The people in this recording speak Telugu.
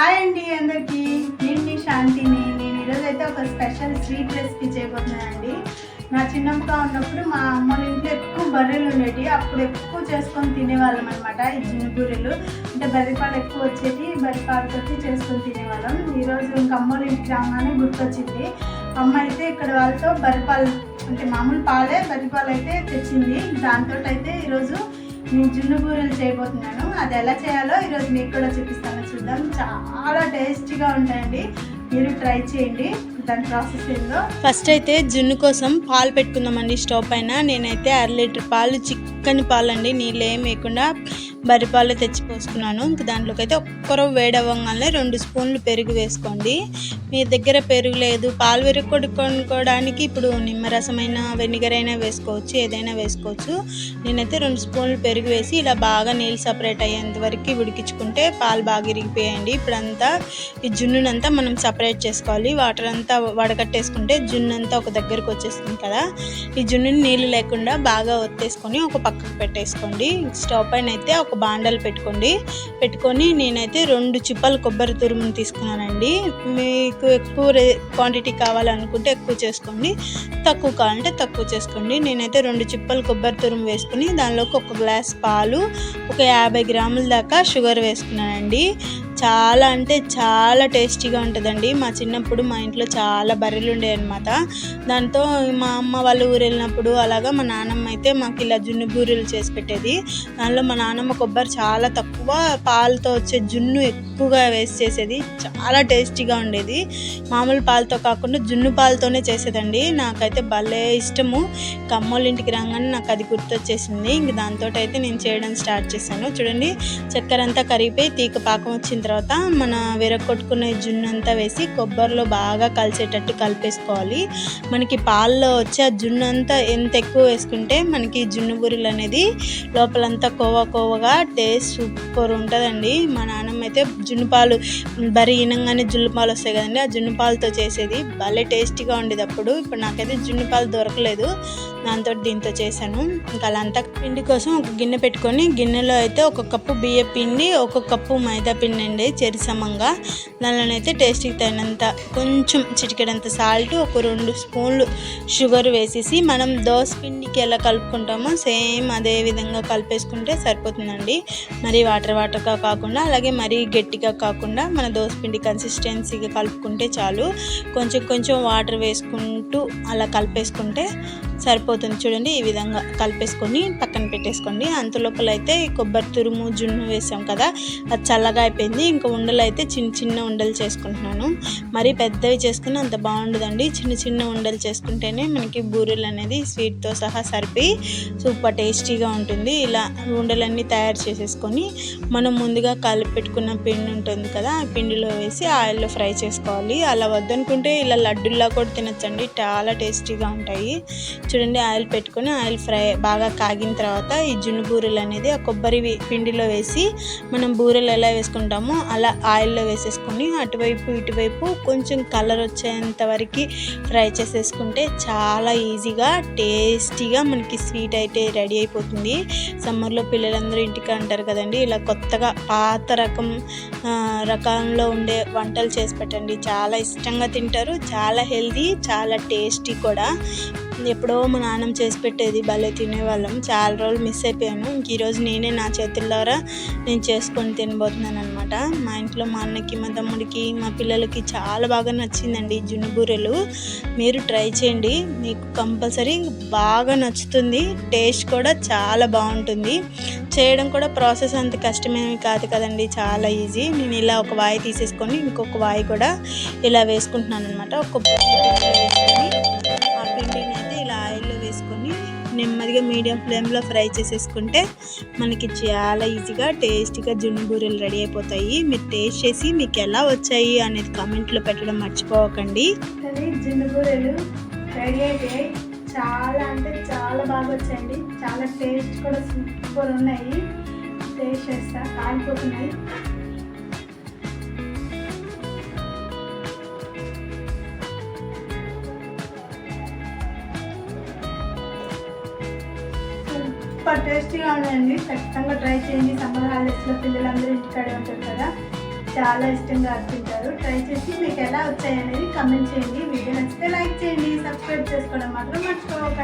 హాయ్ అండి అందరికీ. నేను మీ శాంతిని. నేను ఈరోజు అయితే ఒక స్పెషల్ స్వీట్ రెసిపీ చేయబోతున్నానండి. నా చిన్నప్పుగా ఉన్నప్పుడు మా అమ్మ ఇంట్లో ఎక్కువ బర్రెలు ఉండేవి అప్పుడు ఎక్కువ చేసుకొని తినేవాళ్ళం అనమాట ఈ జినుబూరెలు అంటే బర్రెపాలు ఎక్కువ వచ్చేది బర్రెపాలతో చేసుకొని తినేవాళ్ళం. ఈరోజు ఇంక అమ్మోళ్ళ ఇంటికి రాగానే గుర్తొచ్చింది. అమ్మ అయితే ఇక్కడ వాళ్ళతో బర్రెపాలు అంటే మామూలు పాలే బర్రెపాలు అయితే తెచ్చింది. దాంతో అయితే ఈరోజు నేను జున్ను బూరెలు చేయబోతున్నాను. అది ఎలా చేయాలో ఈరోజు మీకు కూడా చూపిస్తాను. చూద్దాం. చాలా టేస్టీగా ఉంటాయండి. మీరు ట్రై చేయండి. దాని ప్రాసెస్ ఏందో? ఫస్ట్ అయితే జున్ను కోసం పాలు పెట్టుకుందామండి స్టవ్ పైన. నేనైతే అర లీటర్ పాలు చిక్కని పాలు అండి నీళ్ళు ఏం వేయకుండా బర్రె పాలు తెచ్చి పోసుకున్నాను. ఇంక దాంట్లోకి అయితే ఒక్కరో వేడవ్వగానే రెండు స్పూన్లు పెరుగు వేసుకోండి. మీ దగ్గర పెరుగు లేదు. పాలు పెరుగు కొనుక్కోవడానికి ఇప్పుడు నిమ్మరసమైన వెనిగర్ అయినా వేసుకోవచ్చు ఏదైనా వేసుకోవచ్చు. నేనైతే రెండు స్పూన్లు పెరుగు వేసి ఇలా బాగా నీళ్ళు సపరేట్ అయ్యేంత వరకు ఉడికించుకుంటే పాలు బాగా ఇరిగిపోయాయండి. ఇప్పుడంతా ఈ జున్నునంతా మనం సపరేట్ చేసుకోవాలి. వాటర్ అంతా వడకట్టేసుకుంటే జున్ను అంతా ఒక దగ్గరకు వచ్చేస్తుంది కదా. ఈ జున్నుని నీళ్ళు లేకుండా బాగా ఒత్తేసుకొని ఒక పక్కకు పెట్టేసుకోండి. స్టవ్ పైన అయితే ఒక బాండలు పెట్టుకోండి. పెట్టుకొని నేనైతే రెండు చిప్పలు కొబ్బరి తురుమును తీసుకున్నానండి. మీకు ఎక్కువ క్వాంటిటీ కావాలనుకుంటే ఎక్కువ చేసుకోండి. తక్కువ కావాలంటే తక్కువ చేసుకోండి. నేనైతే రెండు చిప్పలు కొబ్బరి తురుము వేసుకుని దానిలోకి ఒక గ్లాస్ పాలు ఒక యాభై గ్రాముల దాకా షుగర్ వేసుకున్నానండి. చాలా అంటే చాలా టేస్టీగా ఉంటుందండి. మా చిన్నప్పుడు మా ఇంట్లో చాలా బర్రెలు ఉండేవి అనమాట దాంతో మా అమ్మ వాళ్ళు ఊరు వెళ్ళినప్పుడు అలాగా మా నాన్నమ్మ అయితే మాకు ఇలా జున్ను బూరెలు చేసి పెట్టేది. దానిలో మా నాన్నమ్మ కొబ్బరి చాలా తక్కువ పాలతో వచ్చే జున్ను ఎక్కువగా వేసి చేసేది. చాలా టేస్టీగా ఉండేది. మామూలు పాలతో కాకుండా జున్ను పాలతోనే చేసేదండి. నాకైతే భలే ఇష్టము. కమ్మోళ్ళ ఇంటికి రాగానే నాకు అది గుర్తొచ్చేసింది. ఇంక దాంతో అయితే నేను చేయడం స్టార్ట్ చేశాను. చూడండి చక్కెర అంతా కరిగిపోయి తీగ పాకం వచ్చిన తర్వాత మన విరగొట్టుకున్న జున్ను అంతా వేసి కొబ్బరిలో బాగా కలిసేటట్టు కలిపేసుకోవాలి. మనకి పాల్లో వచ్చే ఆ జున్ను అంతా ఎంత ఎక్కువ వేసుకుంటే మనకి జున్ను బురులు అనేది లోపలంతా కోవా కోవగా టేస్ట్ సూపర్ ఉంటుందండి. మా నాన్నమ్మ అయితే జున్ను పాలు బరి ఇనంగానే వస్తాయి కదండి ఆ జున్ను పాలతో చేసేది. భలే టేస్టీగా ఉండేది అప్పుడు. ఇప్పుడు నాకైతే జున్ను పాలు దొరకలేదు. దాంతో దీంతో చేశాను. ఇంకా అలా అంతా పిండి కోసం ఒక గిన్నె పెట్టుకొని గిన్నెలో అయితే ఒక కప్పు బియ్య పిండి ఒక కప్పు మైదా పిండి అండి చెరిసమంగా. దానిలోనైతే టేస్ట్కి తగినంత కొంచెం చిటికెడంత సాల్ట్ ఒక రెండు స్పూన్లు షుగర్ వేసేసి మనం దోశ పిండికి ఎలా కలుపుకుంటామో సేమ్ అదే విధంగా కలిపేసుకుంటే సరిపోతుందండి. మరి వాటర్ వాటర్గా కాకుండా అలాగే మరీ గట్టిగా కాకుండా మన దోసపిండి కన్సిస్టెన్సీగా కలుపుకుంటే చాలు. కొంచెం కొంచెం వాటర్ వేసుకుంటూ అలా కలిపేసుకుంటే సరిపోతుంది చూడండి ఈ విధంగా కలిపేసుకొని పక్కన పెట్టేసుకోండి. అంతలోపల అయితే కొబ్బరి తురుము జున్ను వేసాం కదా అది చల్లగా అయిపోయింది. ఇంకా ఉండలు అయితే చిన్న చిన్న ఉండలు చేసుకుంటున్నాను. మరీ పెద్దవి చేసుకుని అంత బాగుండదండి. చిన్న చిన్న ఉండలు చేసుకుంటేనే మనకి బూరెలు అనేది స్వీట్తో సహా సరిపోయి సూపర్ టేస్టీగా ఉంటుంది. ఇలా ఉండలన్నీ తయారు చేసేసుకొని మనం ముందుగా కలిపి పెట్టుకున్న పిండి ఉంటుంది కదా ఆ పిండిలో వేసి ఆయిల్లో ఫ్రై చేసుకోవాలి. అలా వద్దనుకుంటే ఇలా లడ్డుల్లా కూడా తినచ్చండి. చాలా టేస్టీగా ఉంటాయి. చూడండి ఆయిల్ పెట్టుకొని ఆయిల్ ఫ్రై బాగా కాగిన తర్వాత ఈ జున్ను బూరెలు అనేది ఆ కొబ్బరి పిండిలో వేసి మనం బూరెలు ఎలా వేసుకుంటామో అలా ఆయిల్లో వేసేసుకొని అటువైపు ఇటువైపు కొంచెం కలర్ వచ్చేంత వరకు ఫ్రై చేసేసుకుంటే చాలా ఈజీగా టేస్టీగా మనకి స్వీట్ అయితే రెడీ అయిపోతుంది. సమ్మర్లో పిల్లలందరూ ఇంటికి అంటారు కదండి ఇలా కొత్తగా పాత రకం రకంలో ఉండే వంటలు చేసి పెట్టండి. చాలా ఇష్టంగా తింటారు చాలా హెల్దీ చాలా టేస్టీ కూడా. ఎప్పుడో మా నాన్నం చేసి పెట్టేది భలే తినేవాళ్ళం. చాలా రోజులు మిస్ అయిపోయాను. ఇంక ఈరోజు నేనే నా చేతుల ద్వారా నేను చేసుకొని తినబోతున్నాను అనమాట మా ఇంట్లో మా అన్నకి మా తమ్ముడికి మా పిల్లలకి చాలా బాగా నచ్చిందండి ఈ జున్ను బూరెలు. మీరు ట్రై చేయండి. మీకు కంపల్సరీ బాగా నచ్చుతుంది. టేస్ట్ కూడా చాలా బాగుంటుంది. చేయడం కూడా ప్రాసెస్ అంత కష్టమేమి కాదు కదండి. చాలా ఈజీ. నేను ఇలా ఒక వాయి తీసేసుకొని ఇంకొక వాయి కూడా ఇలా వేసుకుంటున్నాను అనమాట ఒక వేసుకొని నెమ్మదిగా మీడియం ఫ్లేమ్లో ఫ్రై చేసేసుకుంటే మనకి చాలా ఈజీగా టేస్టీగా జున్నుబూరెలు రెడీ అయిపోతాయి. మీరు టేస్ట్ చేసి మీకు ఎలా వచ్చాయి అనేది కామెంట్లో పెట్టడం మర్చిపోకండి. జున్నుబూరెలు రెడీ అయిపోయాయి. చాలా అంటే చాలా బాగా వచ్చాయండి. చాలా టేస్ట్ కూడా సూపర్ ఉన్నాయి. టేస్ట్ చేస్తా కాలిపోతున్నాయి. సూపర్ టేస్టీగా ఉన్నాయండి ఖచ్చితంగా ట్రై చేయండి. సమ్మర్ హాలిడేస్లో పిల్లలందరూ ఇంటికాడే ఉంటారు కదా. చాలా ఇష్టంగా తింటారు. ట్రై చేసి మీకు ఎలా వచ్చాయనేది కమెంట్ చేయండి. వీడియో నచ్చితే లైక్ చేయండి. సబ్స్క్రైబ్ చేసుకోవడం మాత్రం మర్చిపోకండి.